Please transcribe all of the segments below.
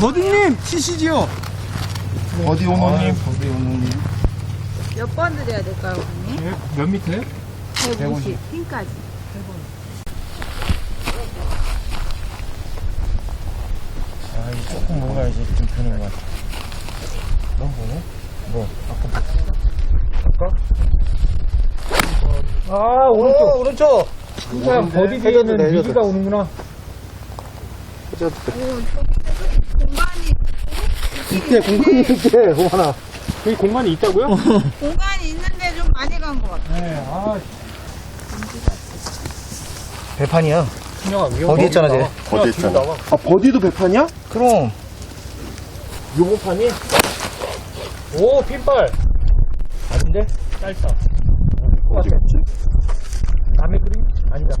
버디님 치시지요. 어디 오모님? 버디 오모님. 몇 번 드려야 될까요, 고객님? 몇 미터요? 150, 핀까지. 아, 이 조금 뭔가 이제 좀 되는 것 같아. 넌 뭐네? 뭐? 아까 아까? 아 오른쪽. 오른쪽. 진짜 버디 되겠는 해저드, 위기가 오는구나. 공간이, 이때 공간이 있대, 호하나. 여기 공간이 있다고요? 공간이 있는데 좀 많이 간 것 같아. 네. 아 배판이야. 신영아 위험. 버디 했잖아, 쟤. 버디 했잖아. 아, 버디도 배판이야? 그럼. 요거 판이? 오 핀발. 아닌데? 짧다. 어디 갔지? 남의 그림? 아니다.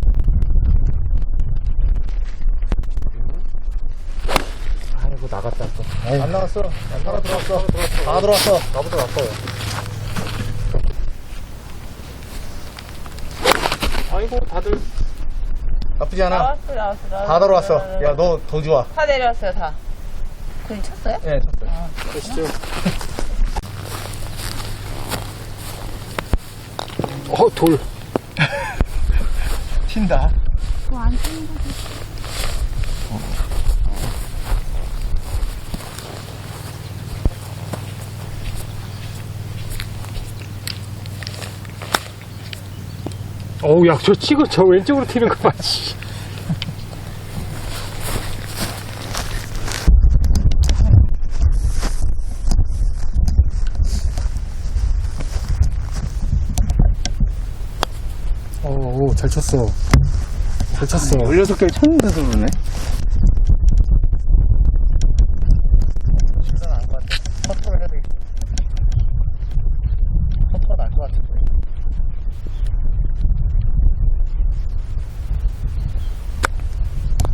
아이고 나갔다 또. 안 나갔어. 안 나가 들어왔어. 다 들어왔어. 나보다 나빠요. 아이고 다들 나쁘지 않아. 나왔어, 나왔어, 나왔어. 다 들어왔어. 야, 너 더 좋아. 다 내려왔어요, 다. 그림 쳤어요? 예, 쳤어요. 보시죠. 어 돌. 튄다. 뭐안 거지. 어우 야 저 치고 저 왼쪽으로 튀는 거 봐지. 오, 잘 쳤어. 잘 쳤어. 16개를 쳤는데도 그러네. 실은 안것 같아. 퍼터를 해도 있고. 퍼터가 날것 같은데.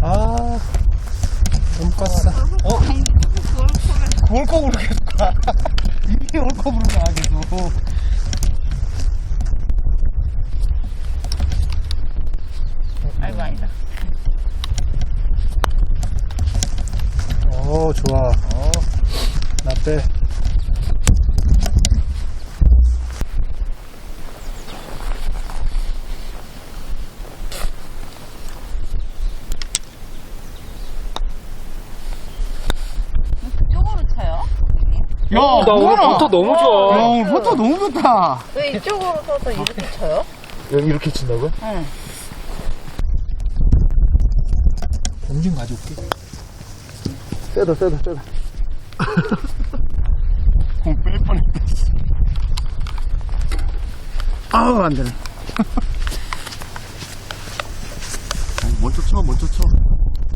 아, 너무 깠어. 어? 골컵으로 계속 가. 이게 골컵으로 가, 계속. 아이고, 아니다. 오, 좋아. 어. 나 빼. 그쪽으로 쳐요? 고객님? 야, 나 오늘? 버터 너무 좋아. 야, 오늘 버터 너무 좋다. 왜 이쪽으로 서서 이렇게 쳐요? 여기 이렇게 친다고요? 응. 검진 가져올게. 세다, 세다, 세다. 뺄 뻔했다. 아우, 안 되네. 먼저 쳐, 먼저 쳐.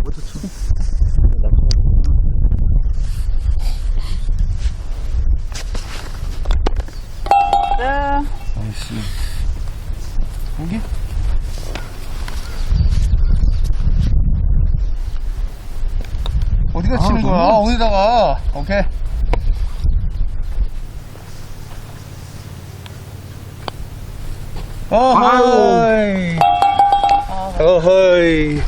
먼저 쳐. 네. 아이씨. 여기? 어디가 치는 거야? 어디다가? 오케이. 어허이. 어허이.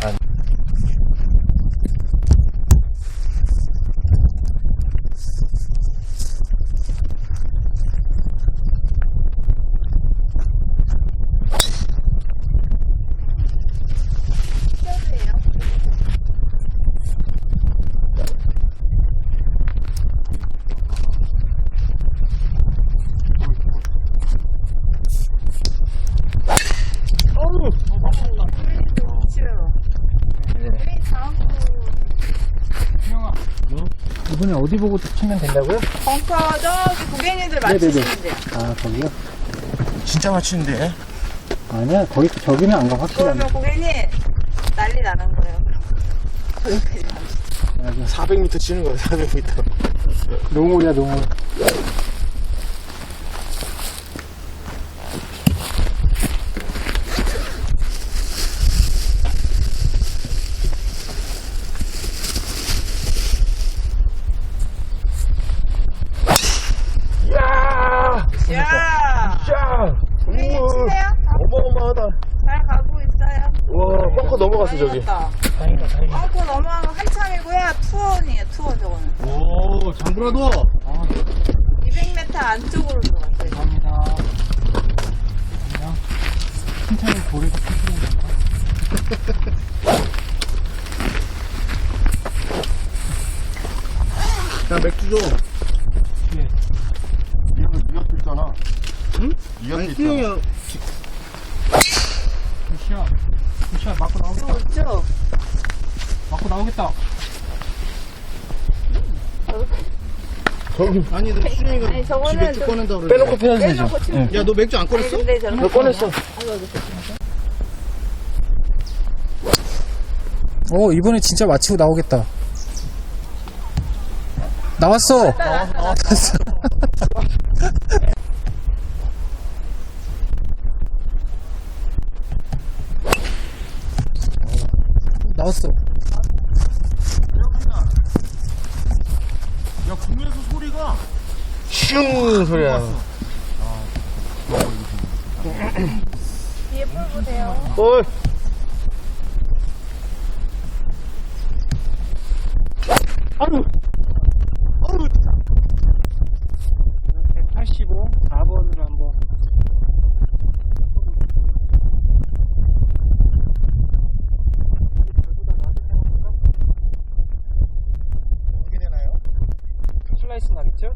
치워요. 이번에 어디 치면 된다고요? 벙커 저기 고객님들 맞추시면 돼요. 아, 거기요? 진짜 맞추는데? 아니야, 거기, 저기는 안 가, 가. 그러면 고객님 난리 나는 거예요. 거기까지 가면. 400m 치는 거야, 400m. 노물이야, 노물. 야! 야! 야! 고객님 치세요? 어마어마하다. 잘 가고 있어요. 와, 벙커 넘어갔어 저기. 다행이다. 다행이다, 다행이다. 뻥커 넘어가면 한참이고요. 투원이에요, 투원 저거는. 오 장군아도. 200m 안쪽으로 들어갔어요. 감사합니다. 그냥 천천히 고래가 피시는 건가? 야 맥주 줘. 예. 니가 니가 있잖아. 응? 아니, 있잖아. 수영이야. 굿샷. 굿샷 맞고 나오겠다. 그렇죠? 맞고 나오겠다. 저기 아니, 너 수영이가 아니, 저거는 집 맥주 좀 꺼낸다 그래. 빼놓고 패야지 되죠. 빼놓고 치면 야, 너 맥주 안 아니, 꺼냈어? 근데 저는 너 꺼냈어. 어, 이번에 진짜 마치고 나오겠다. 나왔어! 나왔어. 나왔어. 야 국내에서 소리가 슝 소리야. 뒤에 볼 보세요. 볼. 아유. 185, 4번으로 한번. 어떻게 되나요? 슬라이스 나겠죠?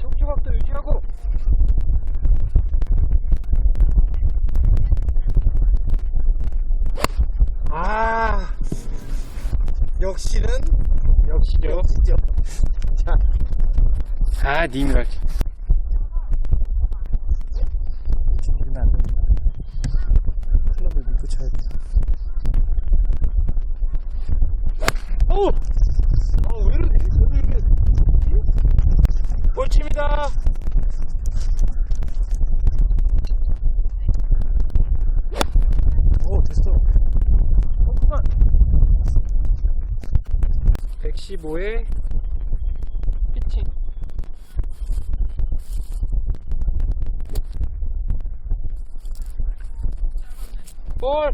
척추 각도 유지하고. 아, 역시는 역시죠. 역시죠. 아, 님이라. 준비는 안 됩니다. 클럽을 믿고 쳐야 돼. 오! 아, 왜 이러지? 저도 이게. 꼴찌입니다. 오, 됐어. 조금만. 115에 피칭. 볼!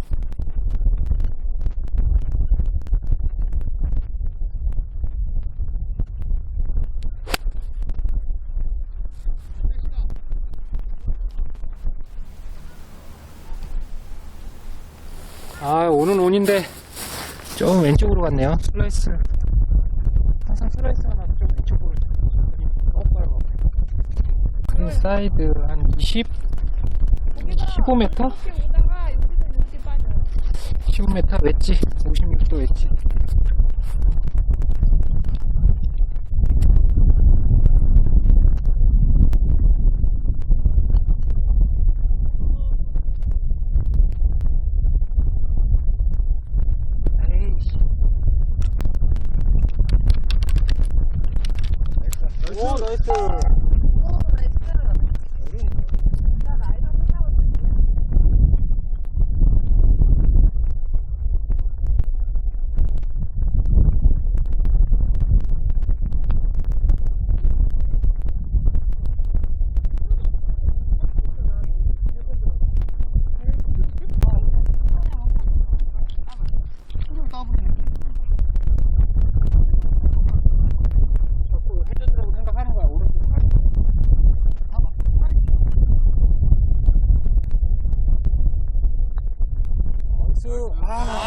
아, 오는 온인데 좀 왼쪽으로 갔네요. 슬라이스. 항상 슬라이스가 나면 좀 왼쪽으로 꺾어요. 그 사이드 한 20? 15m? 15m 웨지. 56도 웨지. 에이씨. 오, 나이스. 자꾸 해저드라고 생각하는 거야, 오른쪽 가. 나이스. 아.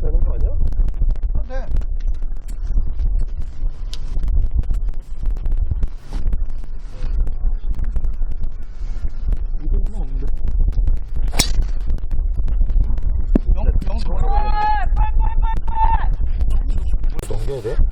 되는 거 아니야? 네. 이거는 없는데. 영, 영, 넘겨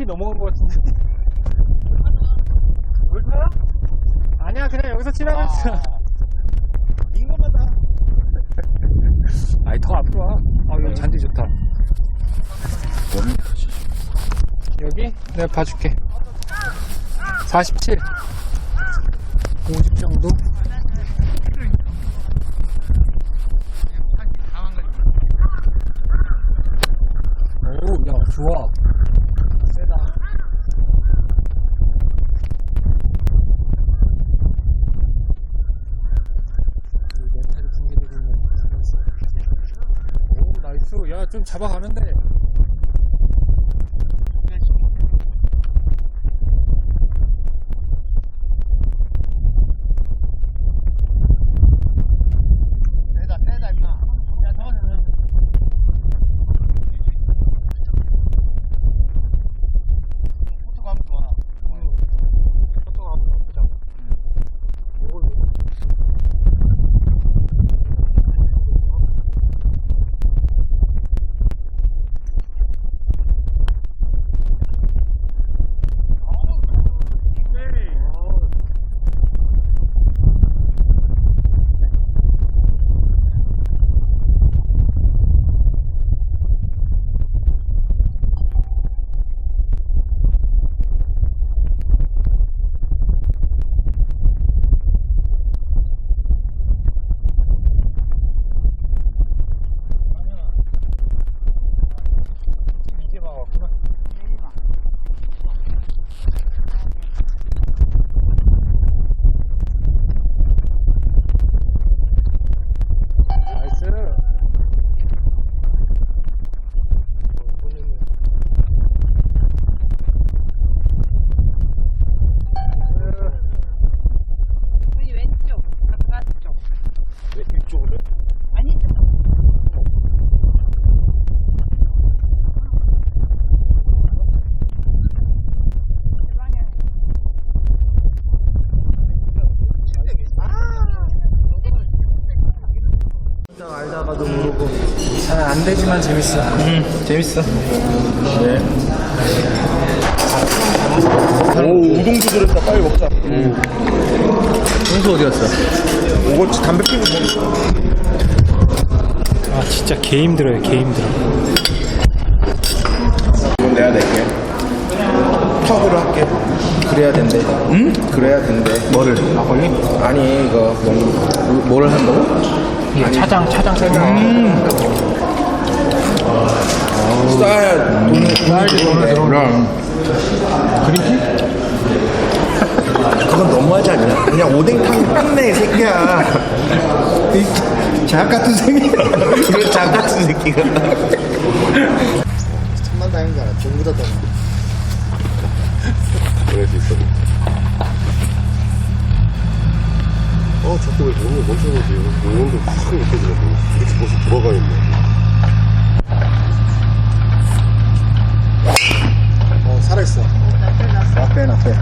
30티 넘어간 것 같은데. 뭘 타요? 아니야, 그냥 여기서 지나갔어. 민감하다. 아니, 더 앞으로 와. 아, 여기 잔디 좋다. 여기? 내가 봐줄게. 47. 50 정도? 오, 야, 좋아. 세다. 이 멘탈이 붕괴되고 있는 주변에서. 오, 나이스. 야, 좀 잡아가는데. 세다, 세다, 임마. 야, 잡아서. 포토 가면 좋아. 포토가 보자. 이걸 이게 막 왔구나. 나이스. 우리 왼쪽, 바깥쪽. 이쪽으로? 아니, 알다가도 모르고. 잘 안 되지만 재밌어. 응, 재밌어. 오, 우동 두드렸다. 빨리 먹자. 홍수 어디 갔어? 오고 담배 피고 먹아 진짜 개 힘들어요. 개 힘들어. 이건 내가 낼게. 턱으로 할게. 그래야 된대. 응? 그래야 된대. 뭐를? 막걸리? 아니, 이거, 뭐, 뭐를 한다고? 이게 차장 차장 차 장. 싸야 돈을, 싸야지 돈을 들어. 그림티? 그건 너무하지 않냐? 그냥 오뎅탕 끝내, 이 새끼야. 이 자학 같은 새끼. 이거 자학 같은 새끼가. 천만 다행인 줄 알아. 전부 다 떠나. 그럴 수 있어. 어, 자꾸 왜 몸을 멈춰보지? 영혼도 확 느껴지거든. 이렇게 벌써 돌아가 있네. 어, 살아있어. 앞에, 앞에.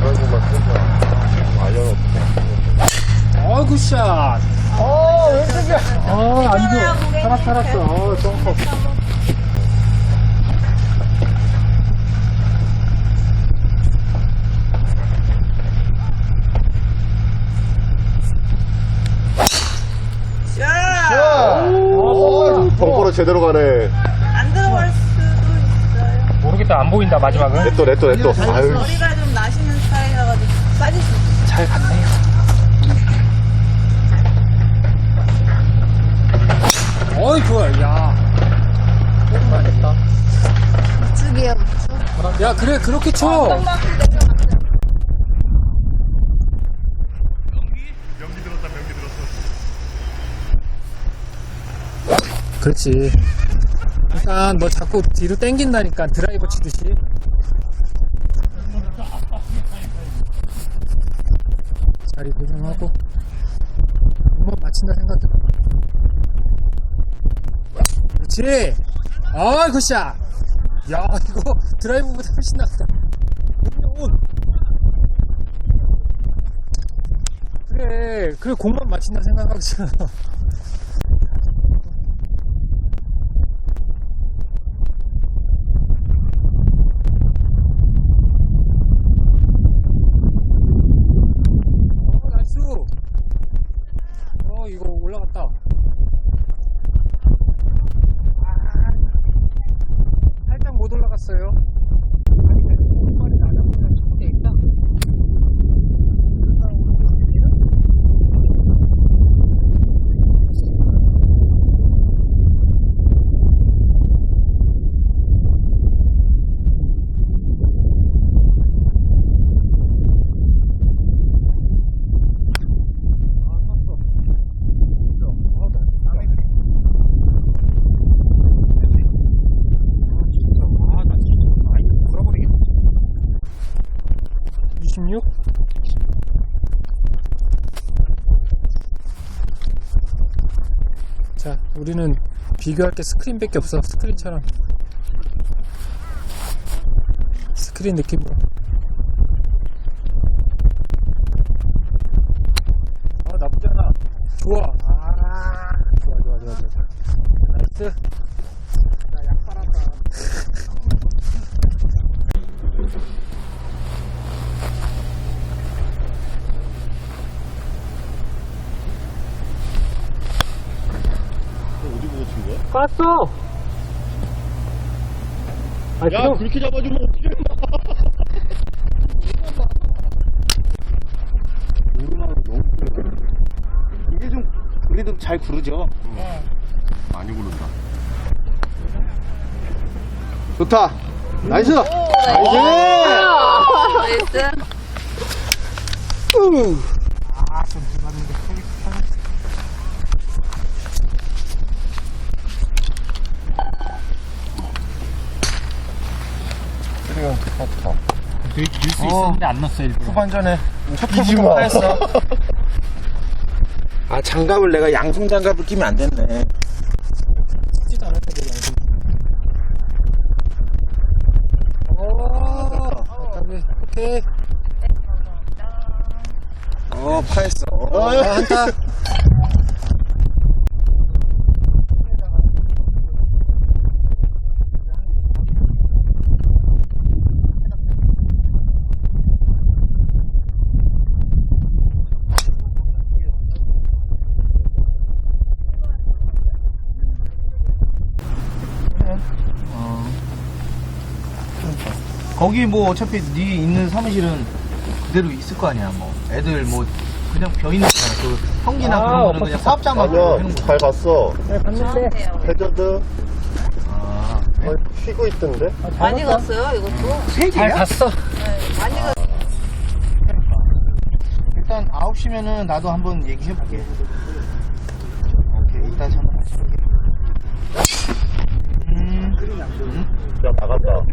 그런 것만 생각. 알려놓고. 어 굿샷. 어 왼쪽이야. 어안 줘. 살았 살았어. 어 똥커. 야! 벙커로 제대로 가네. 안 들어갈 수도 있어요. 모르겠다 안 보인다 마지막은. 냈또, 냈또, 냈또. 아유, 머리가 좀 나시는 스타일이라 가지고 빠질 수 있어요. 잘 갔네요. 어이 좋아 야. 조금만 됐다. 우측이에요, 우측. 야 그래 그렇게 쳐. 그렇지. 그러니까 너 자꾸 뒤로 당긴다니까 드라이버 치듯이. 자리 고정하고 한번 맞힌다 생각해봐. 그렇지. 아 굿샷. 야 이거 드라이브보다 훨씬 낫다. 온, 온. 그래 그래 공만 맞힌다 생각하고 있어 어 나이스 어 이거 올라갔다 아, 올라갔어요 아니 그래도 낮아보면 좋대 있다 아, 26? 자, 우리는 비교할 게 스크린밖에 없어. 스크린처럼. 스크린 느낌으로. 아, 나쁘지 않아. 좋아. 아, 좋아, 좋아, 좋아, 좋아. 좋아. 나이스. 나 약발한다. 어디 보고 친 거야? 깠어! 아, 야, 지금 그렇게 잡아주면 어떻게 오르막을 너무 이게 좀 그래도 잘 구르죠. 많이 구른다. 좋다. 나이스. 나이스. 밀수 있었는데 안 넣었어, 일부러. 후반전에 첫 이지 회부터 마. 했어. 아 장갑을 내가 양손 장갑을 끼면 안 됐네. 쉽지도 않을 텐데, 양심. 오, 오케이. 오케이. 어 파했어. 아, 한타. 거기 뭐 어차피 네 있는 사무실은 그대로 있을 거 아니야. 뭐 애들 뭐 그냥 벼 있는 거잖아. 그 형기나 아, 그런 거는 그냥 사업장만 아니야, 해놓은 거. 잘 봤어. 네, 봤는데. 해저드 아, 어, 쉬고 있던데? 많이 갔어요, 이것도. 세 잘 개야? 갔어. 네, 많이 갔 일단 9시면은 나도 한번 얘기해볼게. 오케이, 이따 전화 할게. 음, 야, 나갔다.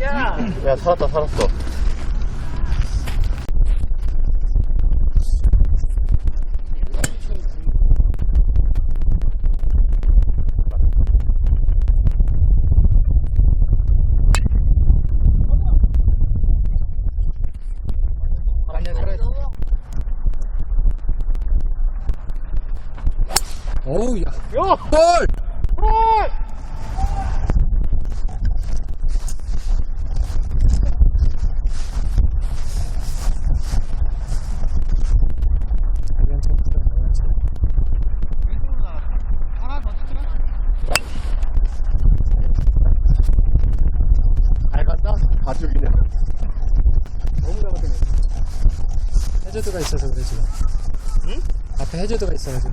자, 야, 살았다, 살았어. 어우, 야. 야! 볼! 잘 간다. 아주 그냥. 너무 잘못된 거 해저드가 있어서 그래 지금. 응? 앞에 해저드가 있어가지고.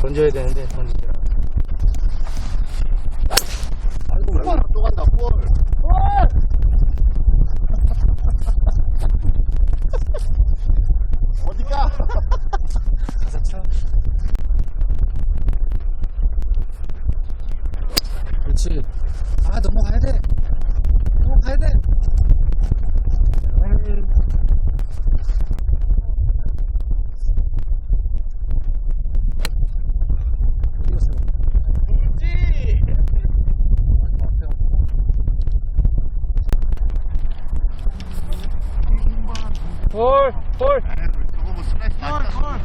던져야 되는데 던지더라. 아이고 뭘 또 간다, 볼. 어디가? 가서 쳐 그렇지 아 넘어가야 돼 넘어가야 돼 음. 어디 갔어? 앞에 갔어. 볼, 볼. 저거 뭐 슬라이스 다 짰어.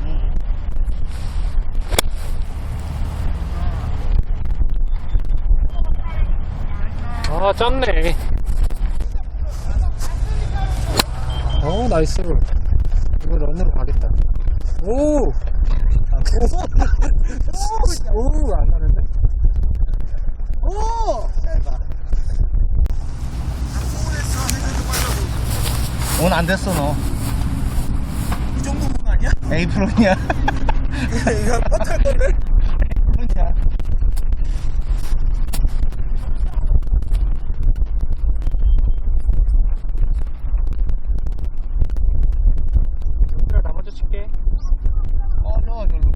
아, 짰네. 어, 나이스. 이거 런으로 가겠다. 오! 아, 오! 오! 안 가는데? 오늘 안 됐어 너. 이 정도는 아니야? 에이프론이야. 이거 뻗을 건데. 에이프론이야. 내가 나 먼저 칠게. 어, 좋아, 별로.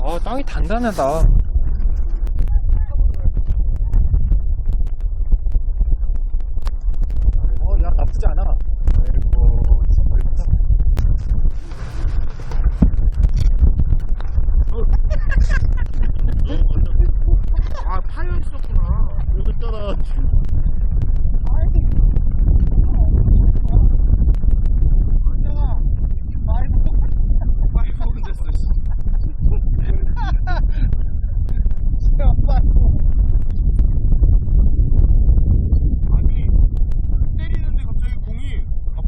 아, 땅이 단단하다. 어, 야, 나쁘지 않아. 아이고, 머리부터. 아, 파여 있었구나. 여기 있잖아. 때리는데 갑자기 공이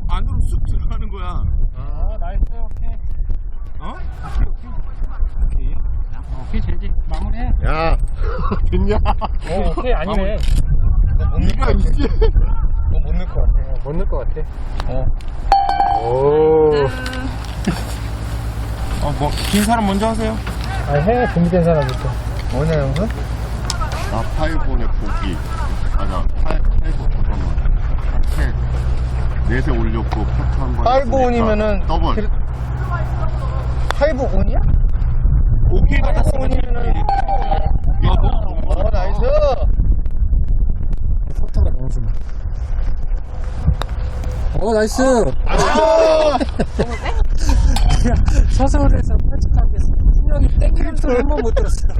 안으로 쑥 들어가는 거야. 아, 나이스, 오케이. 어? 오케이, 제지. 마무리해. 야, 됐냐? 어, 오케이, 아니네. 네가 이제. 못 넣을 것 같아. 못 넣을 것 같아. 어. 오. 어, 뭐, 긴 사람 먼저 하세요. 아, 해, 준비된 사람부터. 뭐냐, 형은? 나 파이본의 고기. 아 나 파이 파이본 잠깐만. 팩 넷에 올렸고 퍼트 한번. 파이브 온이면은 더블. 그- 파이브 온이야? 오케이 받았으면 야, 너, 어, 너무 좋네. 어, 나이스. 그냥 서서울에서 편집하게 분명히 땡기는 소리 한번 못 들었어.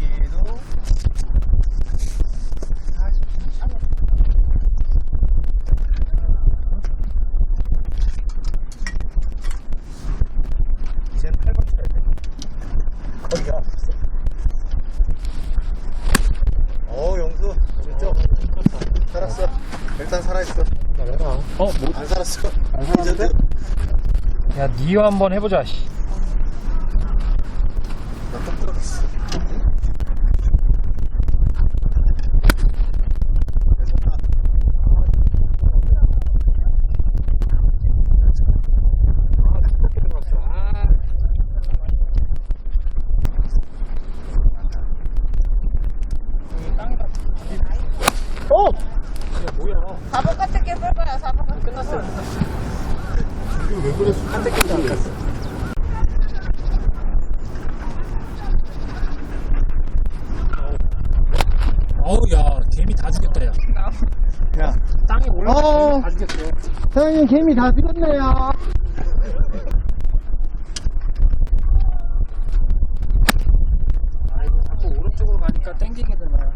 여기도 이제 8번 쳐야 돼. 거기가 없어. 어, 영수. 오른쪽. 살았어. 일단 살아있어. 어, 뭐, 안 살았어. 안 사는데? 야, 니어 한번 해보자, 씨. 들어갔어. 어! 뭐야. 4번 같은 게볼 거야, 4번 같은 끝났어. 지금 왜 그랬어? 어우, 야, 개미 다 죽였다, 야. 야. 땅에 올라가 어. 다 죽였어. 사장님, 개미 다 죽었네요. 아, 이거 자꾸 오른쪽으로 가니까 땡기게 되나.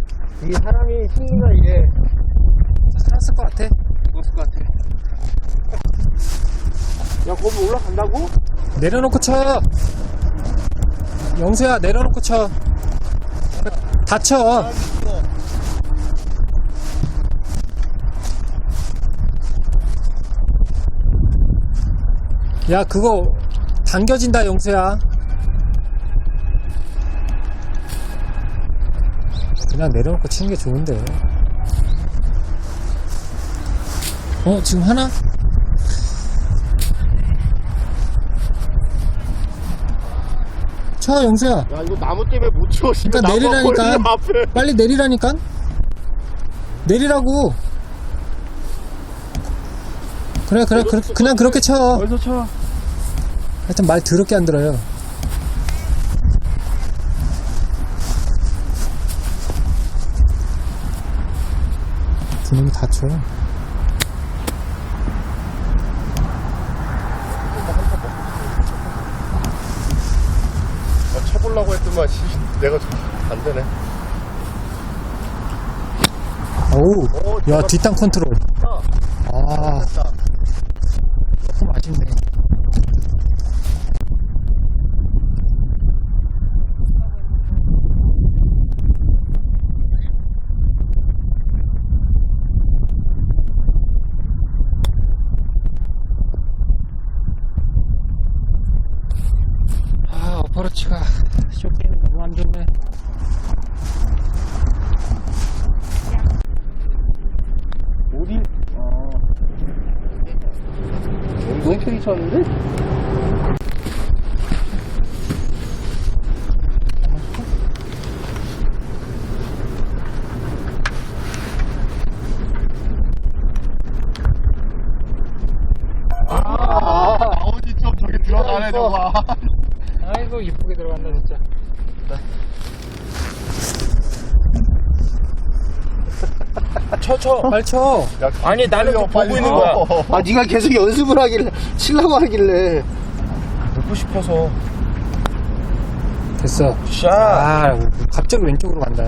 이 사람이 심리가 이래. 살았을 것 같아. 죽었을 것 같아. 야, 거기 올라간다고? 내려놓고 쳐. 영수야, 내려놓고 쳐. 다쳐. 야, 그거 당겨진다, 영수야. 그냥 내려놓고 치는 게 좋은데. 어, 지금 하나? 쳐, 영수야. 야 이거 나무 때문에 못 치워. 그러니까 내리라니까. 앞에. 빨리 내리라니까. 내리라고. 그래, 그래, 그래 그냥 그렇게 쳐. 어디서 쳐? 하여튼 말 더럽게 안 들어요. 분위기 다 쳐. 아, 해보려고 했더만 씨, 내가 안 되네. 어우, 야, 뒷땅 컨트롤. 아, 조금 아쉽네. 아, 어퍼러치가 쇼게임이 너무 안 좋네. 어디? 어. 너무 편히 쳤는데? 아, 아우디 좀 저기 들어가네, 저거. 아이고, 이쁘게 들어간다, 진짜. 쳐, 쳐. 빨리 쳐. 야, 아니, 나는 빨리 그 빨리 보고 있는 쳐. 거야. 아 네가 계속 연습을 하길래 치려고 하길래 먹고 싶어서. 됐어. 샷. 아, 갑자기 왼쪽으로 간다.